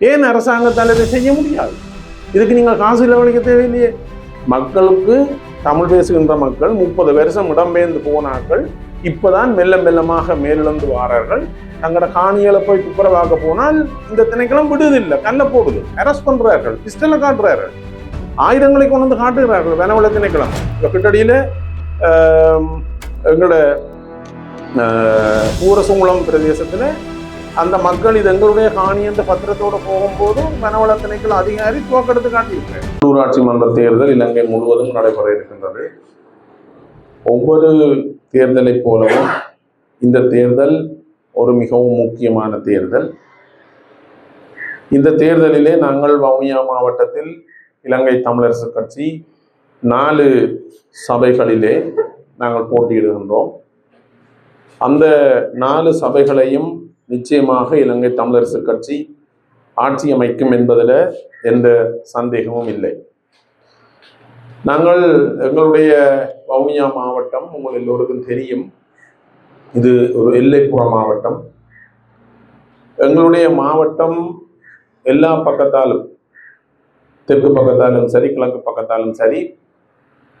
ஏன் அரசாங்கத்தால் இதை செய்ய முடியாது? இதுக்கு நீங்கள் காசு செலவழிக்க தேவையில்லையே. மக்களுக்கு தமிழ் பேசுகின்ற மக்கள் முப்பது வருஷம் இடம்பெயர்ந்து போனார்கள். இப்போதான் மெல்ல மெல்லமாக மேலிழந்து வாரார்கள். தங்களோட காணிகளை போய் துப்புரவாக்க போனால் இந்த திணைக்களம் விடுதில்லை கல்ல போடுது. அரெஸ்ட் பண்ணுறார்கள் பிஸ்டலை காட்டுறார்கள். ஆயுதங்களை கொண்டு வந்து காட்டுகிறார்கள் வனவள திணைக்களம். இப்போ கிட்டடியில் எங்களோட ஊரசுங்குளம் பிரதேசத்தில் அந்த மக்கள் இது எங்களுடைய காணி என்ற பத்திரத்தோடு போகும்போது மனவள திணைக்கள் அதிகாரி தோக்கெடுத்து காட்டியிருக்கிறார். உள்ளூராட்சி மன்ற தேர்தல் இலங்கை முழுவதும் நடைபெற இருக்கின்றது. ஒவ்வொரு தேர்தலைப் போலவும் இந்த தேர்தல் ஒரு மிகவும் முக்கியமான தேர்தல். இந்த தேர்தலிலே நாங்கள் வவுனியா மாவட்டத்தில் இலங்கை தமிழரசு கட்சி நாலு சபைகளிலே நாங்கள் போட்டியிடுகின்றோம். அந்த நாலு சபைகளையும் நிச்சயமாக இலங்கை தமிழரசு கட்சி ஆட்சி அமைக்கும் என்பதில் எந்த சந்தேகமும் இல்லை. நாங்கள் எங்களுடைய வவுனியா மாவட்டம் உங்கள் எல்லோருக்கும் தெரியும். இது ஒரு எல்லைப்புற மாவட்டம். எங்களுடைய மாவட்டம் எல்லா பக்கத்தாலும் தெற்கு பக்கத்தாலும் சரி கிழக்கு பக்கத்தாலும் சரி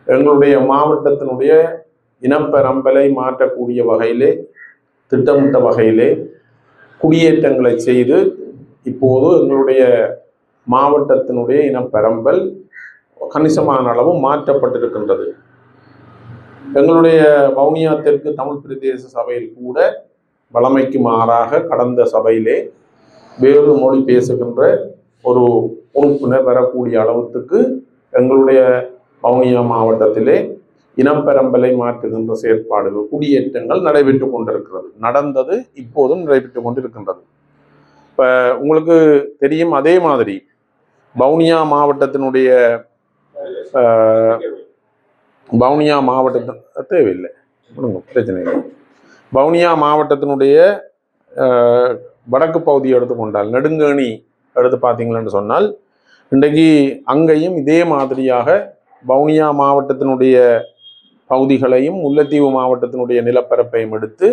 எங்களுடைய மாவட்டத்தினுடைய இனப்பெரம்பலை மாற்றக்கூடிய வகையிலே திட்டமிட்ட வகையிலே குடியேற்றங்களை செய்து இப்போது எங்களுடைய மாவட்டத்தினுடைய இனப்பெரம்பல் கணிசமான அளவு மாற்றப்பட்டிருக்கின்றது. எங்களுடைய வவுனியா தெற்கு தமிழ் பிரதேச சபையில் கூட வளமைக்கு மாறாக கடந்த சபையிலே வேறு மொழி பேசுகின்ற ஒரு உறுப்பினர் வரக்கூடிய அளவுக்கு எங்களுடைய வவுனியா மாவட்டத்திலே இனப்பெரம்பலை மாற்றுகின்ற செயற்பாடுகள் குடியேற்றங்கள் நடைபெற்று கொண்டிருக்கிறது. நடந்தது இப்போதும் நடைபெற்று கொண்டிருக்கின்றது. இப்போ உங்களுக்கு தெரியும் அதே மாதிரி வவுனியா மாவட்டத்தினுடைய பவுனியா வவுனியா மாவட்டத்தின் தேவையில்லை. விடுங்க, பிரச்சனை இல்லை. வவுனியா மாவட்டத்தினுடைய வடக்கு பகுதியை எடுத்துக்கொண்டால் நெடுங்கேணி எடுத்து பார்த்தீங்களன்னு சொன்னால் இன்றைக்கு அங்கேயும் இதே மாதிரியாக வவுனியா மாவட்டத்தினுடைய பகுதிகளையும் முல்லைத்தீவு மாவட்டத்தினுடைய நிலப்பரப்பையும் எடுத்து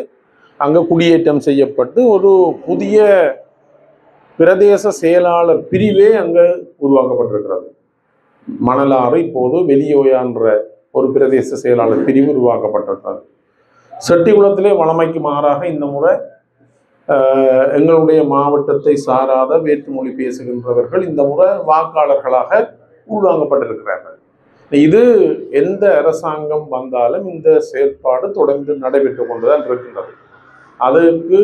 அங்கே குடியேற்றம் செய்யப்பட்டு ஒரு புதிய பிரதேச செயலாளர் பிரிவே அங்கே உருவாக்கப்பட்டிருக்கிறது. மணலாறு இப்போது வெளியோயான்ற ஒரு பிரதேச செயலாளர் பிரிவு உருவாக்கப்பட்டிருக்கிறது. செட்டிகுளத்திலே வளமைக்கு மாறாக இந்த முறை எங்களுடைய மாவட்டத்தை சாராத வேற்றுமொழி பேசுகின்றவர்கள் இந்த முறை வாக்காளர்களாக உள்வாங்கப்பட்டிருக்கிறார்கள் இது எந்த அரசாங்கம் வந்தாலும் இந்த செயற்பாடு தொடர்ந்து நடைபெற்று கொண்டுதான் இருக்கின்றது. அதுக்கு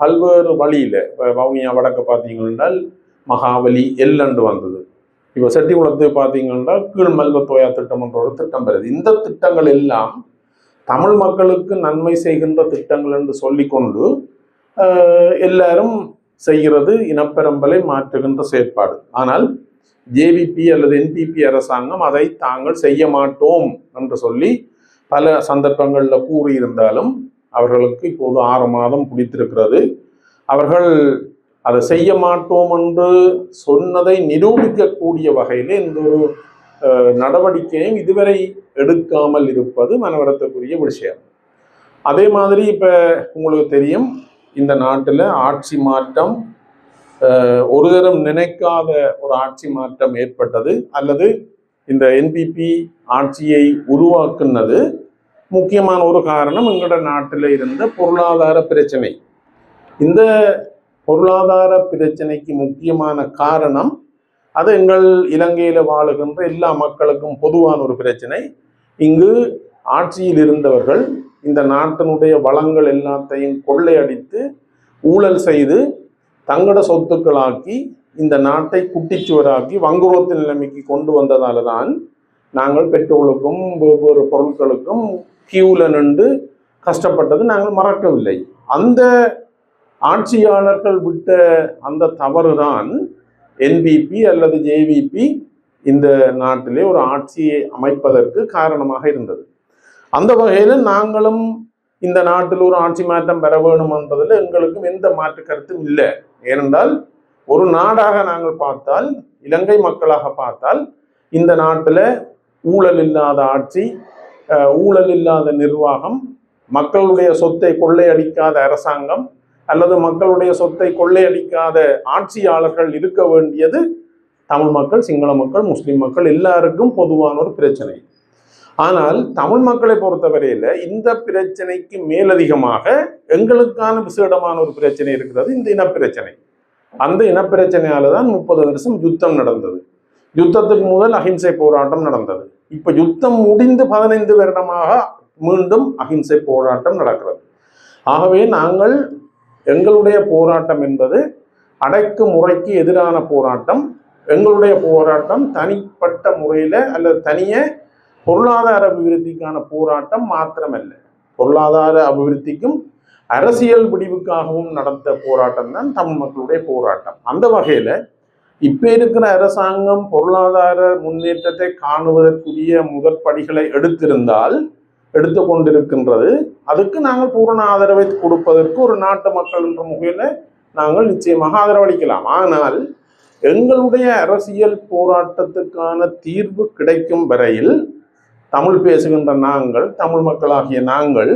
பல்வேறு வழியில் இப்போ வவுனியா வடக்கு பார்த்தீங்கன்னா மகாவலி எல்லண்டு வந்தது. இப்போ செட்டிகுளத்து பார்த்தீங்கன்னா கீழ் மல்வத்தோயா திட்டம் என்ற ஒரு திட்டம் வருது. இந்த திட்டங்கள் எல்லாம் தமிழ் மக்களுக்கு நன்மை செய்கின்ற திட்டங்கள் என்று சொல்லிக்கொண்டு எல்லாரும் செய்கிறது இனப்பெரம்பலை மாற்றுகின்ற செயற்பாடு. ஆனால் ஜேவிபி அல்லது என்பிபி அரசாங்கம் அதை தாங்கள் செய்ய மாட்டோம் என்று சொல்லி பல சந்தர்ப்பங்களில் கூறியிருந்தாலும் அவர்களுக்கு இப்போது ஆறு மாதம் பிடித்திருக்கிறது அவர்கள் அதை செய்ய மாட்டோம் என்று சொன்னதை நிரூபிக்கக்கூடிய வகையில் இந்த ஒரு நடவடிக்கையும் இதுவரை எடுக்காமல் இருப்பது மனவரத்துக்குரிய விஷயம். அதே மாதிரி இப்போ உங்களுக்கு தெரியும் இந்த நாட்டில் ஆட்சி மாற்றம் ஒரு தரம் நினைக்காத ஒரு ஆட்சி மாற்றம் ஏற்பட்டது அல்லது இந்த என்பிபி ஆட்சியை உருவாக்குனது முக்கியமான ஒரு காரணம் எங்களோட நாட்டில் இருந்த பொருளாதார பிரச்சனை. இந்த பொருளாதார பிரச்சனைக்கு முக்கியமான காரணம் அது எங்கள் இலங்கையில் வாழுகின்ற எல்லா மக்களுக்கும் பொதுவான ஒரு பிரச்சனை. இங்கு ஆட்சியில் இருந்தவர்கள் இந்த நாட்டினுடைய வளங்கள் எல்லாத்தையும் கொள்ளையடித்து ஊழல் செய்து தங்களோட சொத்துக்களாக்கி இந்த நாட்டை குட்டிச்சுவராக்கி வங்குரோத்து நிலைமைக்கு கொண்டு வந்ததால தான் நாங்கள் பெட்ரோலுக்கும் வெவ்வேறு பொருட்களுக்கும் கியூவில் நின்று கஷ்டப்பட்டது நாங்கள் மறக்கவில்லை. அந்த ஆட்சியாளர்கள் விட்ட அந்த தவறு தான் என்பிபி அல்லது ஜேவிபி இந்த நாட்டிலே ஒரு ஆட்சியை அமைப்பதற்கு காரணமாக இருந்தது. அந்த வகையில் நாங்களும் இந்த நாட்டில் ஒரு ஆட்சி மாற்றம் பெற வேணும் என்பதில் எங்களுக்கும் எந்த மாற்று கருத்தும் இல்லை. ஏனென்றால் ஒரு நாடாக நாங்கள் பார்த்தால் இலங்கை மக்களாக பார்த்தால் இந்த நாட்டில் ஊழல் இல்லாத ஆட்சி ஊழல் இல்லாத நிர்வாகம் மக்களுடைய சொத்தை கொள்ளையடிக்காத அரசாங்கம் அல்லது மக்களுடைய சொத்தை கொள்ளையடிக்காத ஆட்சியாளர்கள் இருக்க வேண்டியது தமிழ் மக்கள் சிங்கள மக்கள் முஸ்லிம் மக்கள் எல்லாருக்கும் பொதுவான ஒரு பிரச்சனை. ஆனால் தமிழ் மக்களை பொறுத்தவரையில் இந்த பிரச்சனைக்கு மேலதிகமாக எங்களுக்கான விசேடமான ஒரு பிரச்சனை இருக்கிறது இந்த இனப்பிரச்சனை. அந்த இனப்பிரச்சனையால தான் முப்பது வருஷம் யுத்தம் நடந்தது. யுத்தத்துக்கு முதல் அஹிம்சை போராட்டம் நடந்தது. இப்ப யுத்தம் முடிந்து பதினைந்து வருடமாக மீண்டும் அஹிம்சை போராட்டம் நடக்கிறது. ஆகவே நாங்கள் எங்களுடைய போராட்டம் என்பது அடக்கு முறைக்கு எதிரான போராட்டம். எங்களுடைய போராட்டம் தனிப்பட்ட முறையில அல்லது தனியே பொருளாதார அபிவிருத்திக்கான போராட்டம் மாத்திரமல்ல. பொருளாதார அபிவிருத்திக்கும் அரசியல் பிடிவுக்காகவும் நடந்த போராட்டம் தான் தமிழ் மக்களுடைய போராட்டம். அந்த வகையில இப்ப இருக்கிற அரசாங்கம் பொருளாதார முன்னேற்றத்தை காணுவதற்குரிய முதற்படிகளை எடுத்திருந்தால் எடுத்து கொண்டிருக்கின்றது. அதுக்கு நாங்கள் பூரண ஆதரவை கொடுப்பதற்கு ஒரு நாட்டு மக்கள் என்ற முகையில நாங்கள் நிச்சயமாக ஆதரவளிக்கலாம். ஆனால் எங்களுடைய அரசியல் போராட்டத்துக்கான தீர்வு கிடைக்கும் வரையில் தமிழ் பேசுகின்ற நாங்கள் தமிழ் மக்களாகிய நாங்கள்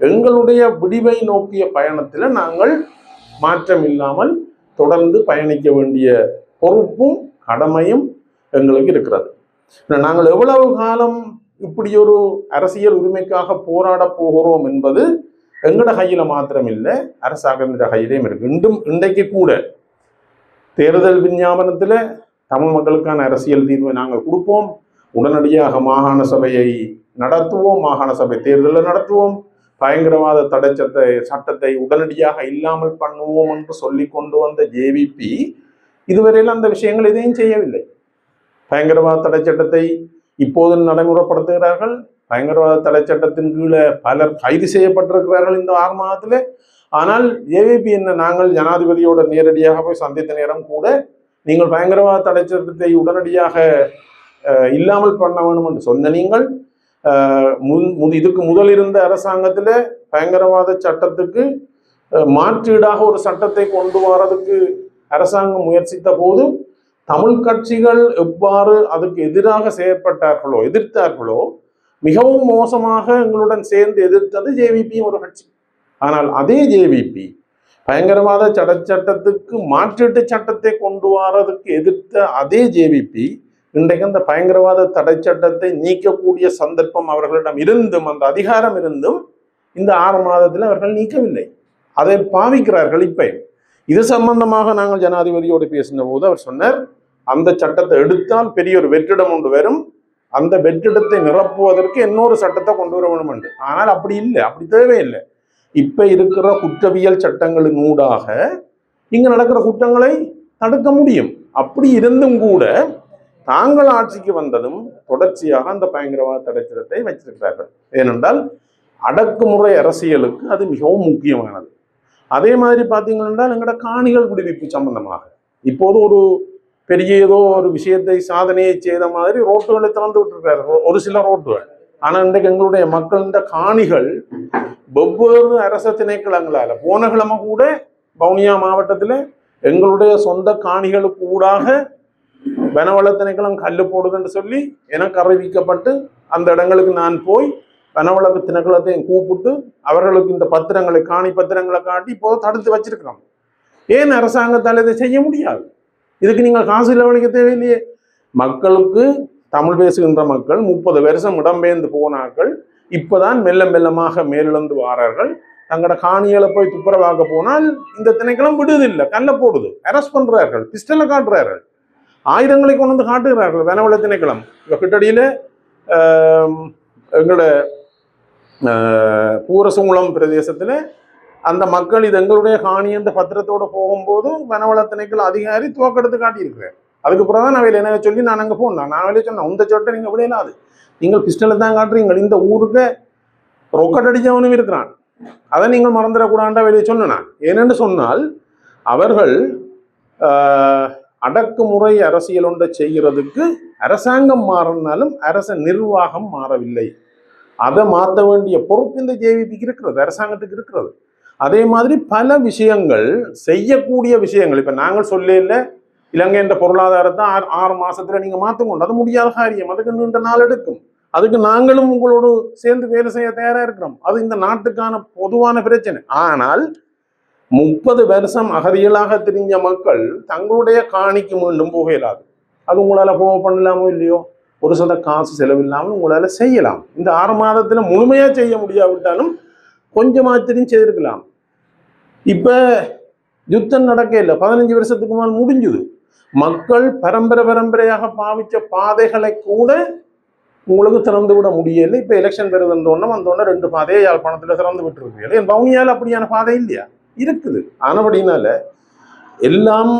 எங்களுடைய விடிவை நோக்கிய பயணத்தில் நாங்கள் மாற்றம் இல்லாமல் தொடர்ந்து பயணிக்க வேண்டிய பொறுப்பும் கடமையும் எங்களுக்கு இருக்கிறது. நாங்கள் எவ்வளவு காலம் இப்படி ஒரு அரசியல் உரிமைக்காக போராட போகிறோம் என்பது எங்கட கையில் மாத்திரம் இல்லை அரசாங்கத்தின் கையிலையும் இருக்கு. இன்றும் இன்றைக்கு கூட தேர்தல் விஞ்ஞாபனத்தில் தமிழ் மக்களுக்கான அரசியல் தீர்வை நாங்கள் கொடுப்போம். உடனடியாக மாகாண சபையை நடத்துவோம். மாகாண சபை தேர்தலில் நடத்துவோம். பயங்கரவாத தடை சட்ட சட்டத்தை உடனடியாக இல்லாமல் பண்ணுவோம் என்று சொல்லி கொண்டு வந்த ஜேவிபி இதுவரையில் அந்த விஷயங்கள் எதையும் செய்யவில்லை. பயங்கரவாத தடை சட்டத்தை இப்போது நடைமுறைப்படுத்துகிறார்கள். பயங்கரவாத தடை சட்டத்தின் கீழே பலர் கைது செய்யப்பட்டிருக்கிறார்கள் இந்த ஆறு மாதத்தில். ஆனால் ஏவிபி என்ன நாங்கள் ஜனாதிபதியோட நேரடியாக போய் சந்தித்த நேரம் கூட நீங்கள் பயங்கரவாத தடை சட்டத்தை உடனடியாக இல்லாமல் பண்ண வேண்டும் என்று சொன்ன நீங்கள் முன் முது- இதுக்கு முதல் இருந்த அரசாங்கத்தில் பயங்கரவாத சட்டத்துக்கு மாற்றீடாக ஒரு சட்டத்தை கொண்டு வரதுக்கு அரசாங்கம் முயற்சித்த போது தமிழ் கட்சிகள் எவ்வாறு அதுக்கு எதிராக செயற்பட்டார்களோ எதிர்த்தார்களோ மிகவும் மோசமாக எங்களுடன் சேர்ந்து எதிர்த்தது ஜேவிபி ஒரு கட்சி. ஆனால் அதே ஜேவிபி பயங்கரவாத சட சட்டத்துக்கு மாற்றீட்டு சட்டத்தை கொண்டு வரதுக்கு எதிர்த்த அதே ஜேவிபி இன்றைக்கு அந்த பயங்கரவாத தடை சட்டத்தை நீக்கக்கூடிய சந்தர்ப்பம் அவர்களிடம் இருந்தும் அந்த அதிகாரம் இருந்தும் இந்த ஆறு மாதத்தில் அவர்கள் நீக்கவில்லை. அதை பாவிக்கிறார்கள் இப்போ. இது சம்பந்தமாக நாங்கள் ஜனாதிபதியோடு பேசின போது அவர் சொன்னார் அந்த சட்டத்தை எடுத்தால் பெரிய ஒரு வெற்றிடம் ஒன்று வரும். அந்த வெற்றிடத்தை நிரப்புவதற்கு இன்னொரு சட்டத்தை கொண்டு வர வேணும் என்று ஆனால் அப்படி இல்லை அப்படி தேவையில்லை. இப்போ இருக்கிற குற்றவியல் சட்டங்களின் ஊடாக இங்கே நடக்கிற குற்றங்களை தடுக்க முடியும். அப்படி இருந்தும் கூட தாங்கள் ஆட்சிக்கு வந்ததும் தொடர்ச்சியாக அந்த பயங்கரவாத தடை வச்சிருக்கிறார்கள் ஏனென்றால் அடக்குமுறை அரசியலுக்கு அது மிகவும் முக்கியமானது. அதே மாதிரி பார்த்தீங்கன்னா எங்களோட காணிகள் குடிவிப்பு சம்பந்தமாக. இப்போது ஒரு பெரிய ஏதோ ஒரு விஷயத்தை சாதனையை செய்த மாதிரி ரோட்டுகளை திறந்து விட்டுருக்காரு ஒரு சில ரோட்டுகள். ஆனால் இன்றைக்கு எங்களுடைய மக்களின் காணிகள் வெவ்வேறு அரச திணைக்களங்களால் போன கிழமை கூட வவுனியா மாவட்டத்தில் எங்களுடைய சொந்த காணிகளுக்கு ஊடாக வனவள கல் கல்லு போடுதுன்னு சொல்லி எனக்கு அறிவிக்கப்பட்டு அந்த இடங்களுக்கு நான் போய் வனவள திணைக்களத்தையும் கூப்பிட்டு அவர்களுக்கு இந்த பத்திரங்களை காணி பத்திரங்களை காட்டி இப்போது தடுத்து வச்சிருக்கிறோம். ஏன் அரசாங்கத்தால் இதை செய்ய முடியாது? இதுக்கு நீங்கள் காசு செலவழிக்க தேவையில்லையே. மக்களுக்கு தமிழ் பேசுகின்ற மக்கள் முப்பது வருஷம் இடம்பெயர்ந்து போனார்கள். இப்பதான் மெல்ல மெல்லமாக மேலிழந்து வாரார்கள். தங்களோட காணிகளை போய் துப்புரவாக்க போனால் இந்த திணைக்களம் விடுதில்லை. கல்ல போடுது. அரெஸ்ட் பண்றார்கள். பிஸ்டலை காட்டுறார்கள். ஆயுதங்களை கொண்டு வந்து காட்டுகிறார்கள். வனவள திணைக்களம் இப்போ கிட்டடியில் எங்களோட ஆஹ், பிரதேசத்தில் அந்த மக்கள் இது எங்களுடைய காணி என்ற பத்திரத்தோடு போகும்போது வனவள திணைக்கள அதிகாரி துவக்கெடுத்து காட்டியிருக்கிறார். அதுக்கு பிறகு தான் நான் என்ன சொல்லி நான் அங்கே போனேன் நான் வெளியே சொன்னேன் உந்த சொட்டை நீங்கள் இல்லாது. நீங்கள் பிஸ்டலை தான் காட்டுறீங்க. இந்த ஊருக்கு ரொக்கட் அடித்தவனும் இருக்கிறான். அதை நீங்கள் மறந்துடக்கூடாண்டா வெளியே சொன்னேன் ஏனென்று சொன்னால் அவர்கள் அடக்குமுறை அரசியல் ஒன்றை செய்கிறதுக்கு அரசாங்கம் மாறினாலும் அரச நிர்வாகம் மாறவில்லை. அதை மாற்ற வேண்டிய பொறுப்பு இந்த ஜேவிபிக்கு இருக்கிறது அரசாங்கத்துக்கு இருக்கிறது. அதே மாதிரி பல விஷயங்கள் செய்யக்கூடிய விஷயங்கள் இப்போ நாங்கள் சொல்லல இலங்கை என்ற பொருளாதாரத்தை ஆறு ஆறு மாசத்துல நீங்க மாற்றுக்கொண்டு அது முடியாத காரியம். அதுக்கு நீண்ட நாள் எடுக்கும். அதுக்கு நாங்களும் உங்களோடு சேர்ந்து வேலை செய்ய தயாரா இருக்கிறோம். அது இந்த நாட்டுக்கான பொதுவான பிரச்சனை. ஆனால் முப்பது வருஷம் அகதிகளாக தெரிஞ்ச மக்கள் தங்களுடைய காணிக்கு மீண்டும் போக இயலாது அது உங்களால் போக பண்ணலாமோ இல்லையோ? ஒரு சில காசு செலவில்லாமல் உங்களால் செய்யலாம். இந்த ஆறு மாதத்தில் முழுமையாக செய்ய முடியாவிட்டாலும் கொஞ்சமாத்திரம் செய்திருக்கலாம். இப்போ யுத்தம் நடக்க இல்லை. பதினஞ்சு வருஷத்துக்கு மேல் முடிஞ்சுது. மக்கள் பரம்பரை பரம்பரையாக பாவித்த பாதைகளை கூட உங்களுக்கு திறந்து விட முடியலை. இப்போ எலெக்ஷன் வருதுன்றோன்னா வந்தோடனே ரெண்டு பாதையை யாழ்ப்பாணத்தில் திறந்து விட்டுருக்கு என் பவுனியால் அப்படியான பாதை இல்லையா? இருக்குது. ஆனபடினால எல்லாம்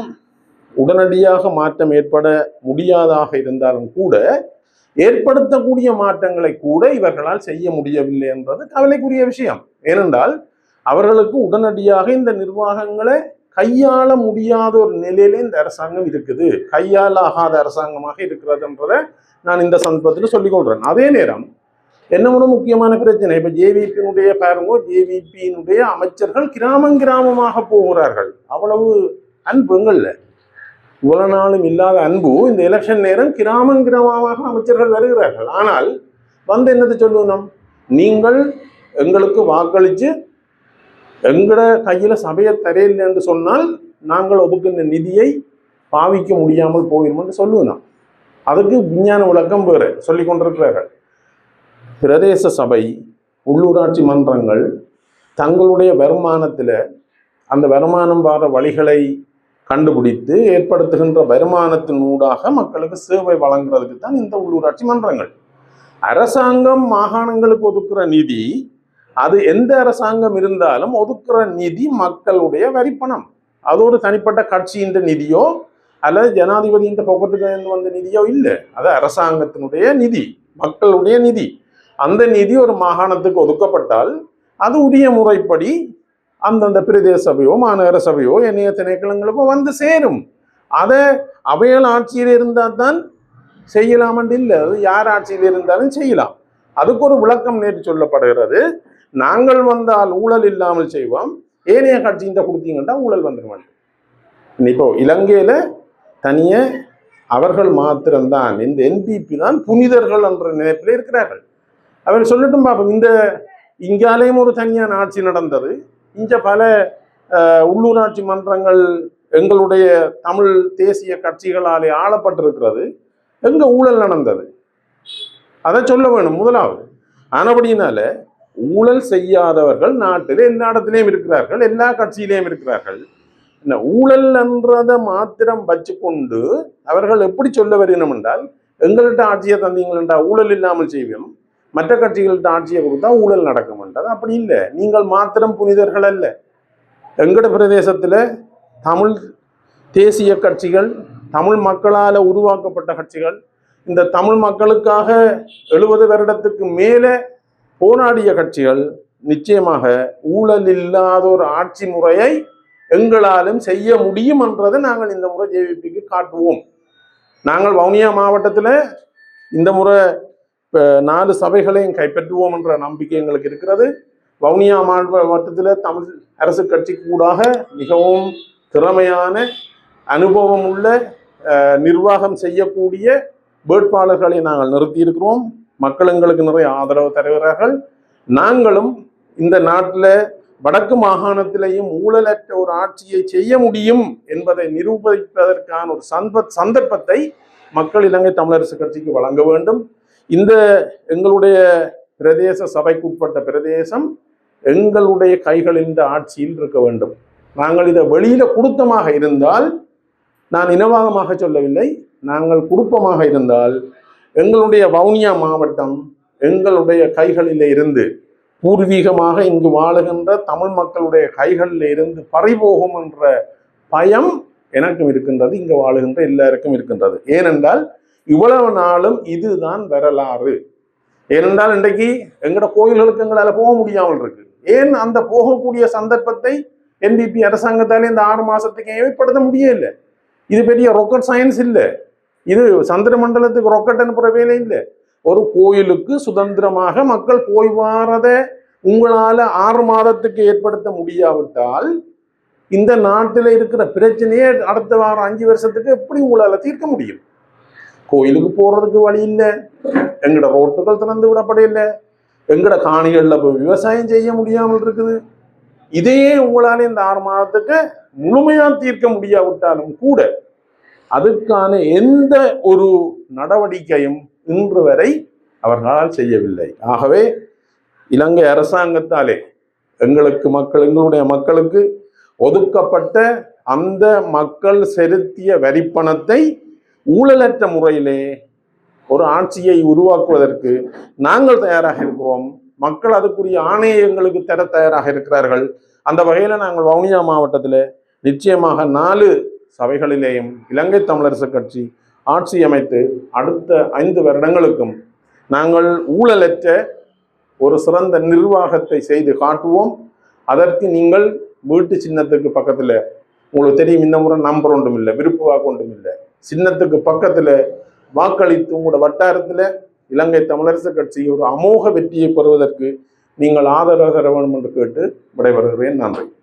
உடனடியாக மாற்றம் ஏற்பட முடியாதாக இருந்தாலும் கூட ஏற்படுத்தக்கூடிய மாற்றங்களை கூட இவர்களால் செய்ய முடியவில்லை என்பது கவலைக்குரிய விஷயம். ஏனென்றால் அவர்களுக்கு உடனடியாக இந்த நிர்வாகங்களை கையாள முடியாத ஒரு நிலையில இந்த அரசாங்கம் இருக்குது. கையாளாகாத அரசாங்கமாக இருக்கிறதுன்றதை நான் இந்த சந்தர்ப்பத்தில் சொல்லிக் கொள்றேன். அதே நேரம் என்ன ஒரு முக்கியமான பிரச்சனை? இப்ப ஜேவிபியினுடைய பாருங்க ஜேவிபியினுடைய அமைச்சர்கள் கிராமம் கிராமமாக போகிறார்கள். அவ்வளவு அன்புங்கள்ல இவ்வளவு நாளும் இல்லாத அன்பு இந்த எலெக்ஷன் நேரம் கிராமம் கிராமமாக அமைச்சர்கள் வருகிறார்கள். ஆனால் வந்து என்னத்தை சொல்லுவோம் நீங்கள் எங்களுக்கு வாக்களிச்சு எங்களோட கையில சபையை தரையில்லை என்று சொன்னால் நாங்கள் ஒதுக்கின்ற நிதியை பாவிக்க முடியாமல் போயிடும் என்று சொல்லுவோம் அதுக்கு விஞ்ஞான விளக்கம் வேறு சொல்லி கொண்டிருக்கிறார்கள். பிரதேச சபை உள்ளூராட்சி மன்றங்கள் தங்களுடைய வருமானத்தில் அந்த வருமானம் வர வழிகளை கண்டுபிடித்து ஏற்படுத்துகின்ற வருமானத்தின் ஊடாக மக்களுக்கு சேவை வழங்குறதுக்கு தான் இந்த உள்ளூராட்சி மன்றங்கள். அரசாங்கம் மாகாணங்களுக்கு ஒதுக்குற நிதி அது எந்த அரசாங்கம் இருந்தாலும் ஒதுக்குற நிதி மக்களுடைய வரிப்பணம். அது ஒரு தனிப்பட்ட கட்சியின் நிதியோ அல்லது ஜனாதிபதியின் பக்கத்துக்கு வந்த நிதியோ இல்லை. அது அரசாங்கத்தினுடைய நிதி மக்களுடைய நிதி. அந்த நிதி ஒரு மாகாணத்துக்கு ஒதுக்கப்பட்டால் அது உரிய முறைப்படி அந்தந்த பிரதேச சபையோ மாநகர சபையோ இணைய திணைக்களங்களுக்கோ வந்து சேரும். அதை அவையல் ஆட்சியில் இருந்தால் தான் செய்யலாமன்று இல்லை. அது யார் ஆட்சியில் இருந்தாலும் செய்யலாம். அதுக்கு ஒரு விளக்கம் நேற்று சொல்லப்படுகிறது. நாங்கள் வந்தால் ஊழல் இல்லாமல் செய்வோம். ஏனைய கட்சியின் கொடுத்தீங்கன்னா ஊழல் வந்துட மாட்டோம் இப்போ இலங்கையில் தனிய அவர்கள் மாத்திரம்தான். இந்த என்பிபி தான் புனிதர்கள் என்ற நினைப்பில் இருக்கிறார்கள். அவர் சொல்லட்டும் பார்ப்போம் இந்த இங்காலேயும் ஒரு தனியான ஆட்சி நடந்தது. இங்க பல உள்ளூராட்சி மன்றங்கள் எங்களுடைய தமிழ் தேசிய கட்சிகளாலே ஆளப்பட்டிருக்கிறது. எங்க ஊழல் நடந்தது. அதை சொல்ல வேணும் முதலாவது. ஆனபடியினால ஊழல் செய்யாதவர்கள் நாட்டில் எல்லா இடத்துலையும் இருக்கிறார்கள் எல்லா கட்சியிலையும் இருக்கிறார்கள். இந்த ஊழல் என்றதை மாத்திரம் வச்சுக்கொண்டு அவர்கள் எப்படி சொல்ல வருகிறோம் என்றால் எங்கள்கிட்ட ஆட்சியை தந்தீங்களா ஊழல் இல்லாமல் செய்வோம் மற்ற கட்சிகள்கிட்ட ஆட்சியை கொடுத்தா ஊழல் நடக்கும்ன்றது அப்படி இல்லை. நீங்கள் மாத்திரம் புனிதர்கள் அல்ல. எங்கட பிரதேசத்தில் தமிழ் தேசிய கட்சிகள் தமிழ் மக்களால் உருவாக்கப்பட்ட கட்சிகள் இந்த தமிழ் மக்களுக்காக எழுபது வருடத்துக்கு மேலே போராடிய கட்சிகள் நிச்சயமாக ஊழல் இல்லாத ஒரு ஆட்சி முறையை எங்களாலும் செய்ய முடியும் என்றதை நாங்கள் இந்த முறை ஜேவிபிக்கு காட்டுவோம். நாங்கள் வவுனியா மாவட்டத்தில் இந்த முறை நாலு சபைகளையும் கைப்பற்றுவோம் என்ற நம்பிக்கை எங்களுக்கு இருக்கிறது. வவுனியா மாவட்டத்தில் தமிழ் அரசு கட்சி கூடாக மிகவும் திறமையான அனுபவம் உள்ள நிர்வாகம் செய்யக்கூடிய வேட்பாளர்களை நாங்கள் நிறுத்தியிருக்கிறோம். மக்கள் எங்களுக்கு நிறைய ஆதரவு தருகிறார்கள். நாங்களும் இந்த நாட்டில் வடக்கு மாகாணத்திலேயும் ஊழலற்ற ஒரு ஆட்சியை செய்ய முடியும் என்பதை நிரூபிப்பதற்கான ஒரு சந்த சந்தர்ப்பத்தை மக்கள் இலங்கை தமிழரசு கட்சிக்கு வழங்க வேண்டும். இந்த எங்களுடைய பிரதேச சபைக்குட்பட்ட பிரதேசம் எங்களுடைய கைகளின் இந்த ஆட்சியில் இருக்க வேண்டும். நாங்கள் இதை வெளியில குடுத்தமாக இருந்தால் நான் இனவாகமாக சொல்லவில்லை. நாங்கள் குடுப்பமாக இருந்தால் எங்களுடைய வவுனியா மாவட்டம் எங்களுடைய கைகளில் இருந்து பூர்வீகமாக இங்கு வாழுகின்ற தமிழ் மக்களுடைய கைகளில் இருந்து பறிபோகும் என்ற பயம் எனக்கும் இருக்கின்றது. இங்கு வாழுகின்ற எல்லாருக்கும் இருக்கின்றது. ஏனென்றால் இவ்வளவு நாளும் இதுதான் வரலாறு. ஏனென்றால் இன்றைக்கு எங்கட கோயில்களுக்கு எங்களால் போக முடியாமல் இருக்கு. ஏன் அந்த போகக்கூடிய சந்தர்ப்பத்தை என்பிபி அரசாங்கத்தாலே இந்த ஆறு மாசத்துக்கு ஏற்படுத்த முடியல? இது பெரிய ராக்கெட் சயின்ஸ் இல்லை. இது சந்திர மண்டலத்துக்கு ராக்கெட் அனுப்புற வேலை இல்லை. ஒரு கோயிலுக்கு சுதந்திரமாக மக்கள் போய் வாரத உங்களால ஆறு மாதத்துக்கு ஏற்படுத்த முடியாவிட்டால் இந்த நாட்டில் இருக்கிற பிரச்சனையே அடுத்த வாரம் அஞ்சு வருஷத்துக்கு எப்படி உங்களால தீர்க்க முடியும்? கோயிலுக்கு போறதுக்கு வழி இல்லை எங்கட ரோட்டுகள் திறந்து விடப்படையில. எங்கட காணிகள்ல போய் விவசாயம் செய்ய முடியாமல் இருக்குது. இதையே உங்களால இந்த ஆறு மாதத்துக்கு முழுமையா தீர்க்க முடியாவிட்டாலும் கூட அதுக்கான எந்த ஒரு நடவடிக்கையும் இன்று வரை அவர்களால் செய்யவில்லை. ஆகவே இலங்கை அரசாங்கத்தாலே எங்களுக்கு மக்கள் எங்களுடைய மக்களுக்கு ஒதுக்கப்பட்ட அந்த மக்கள் செலுத்திய வரிப்பணத்தை ஊழலற்ற முறையிலே ஒரு ஆட்சியை உருவாக்குவதற்கு நாங்கள் தயாராக இருக்கிறோம். மக்கள் அதுக்குரிய ஆணையை எங்களுக்கு தர தயாராக இருக்கிறார்கள். அந்த வகையில் நாங்கள் வவுனியா மாவட்டத்தில் நிச்சயமாக நாலு சபைகளிலேயும் இலங்கை தமிழரசு கட்சி ஆட்சி அமைத்து அடுத்த ஐந்து வருடங்களுக்கும் நாங்கள் ஊழலற்ற ஒரு சிறந்த நிர்வாகத்தை செய்து காட்டுவோம். அதற்கு நீங்கள் வீட்டு சின்னத்துக்கு பக்கத்தில் உங்களுக்கு தெரியும் இந்த முறை நம்பர் ஒன்றும் இல்லை விருப்பு வாக்கு ஒன்றும் இல்லை. சின்னத்துக்கு பக்கத்தில் வாக்களித்து உங்களோட வட்டாரத்தில் இலங்கை தமிழரசு கட்சி ஒரு அமோக வெற்றியை பெறுவதற்கு நீங்கள் ஆதரவு தர வேண்டும் என்று கேட்டு விடைபெறுகிறேன். நன்றி.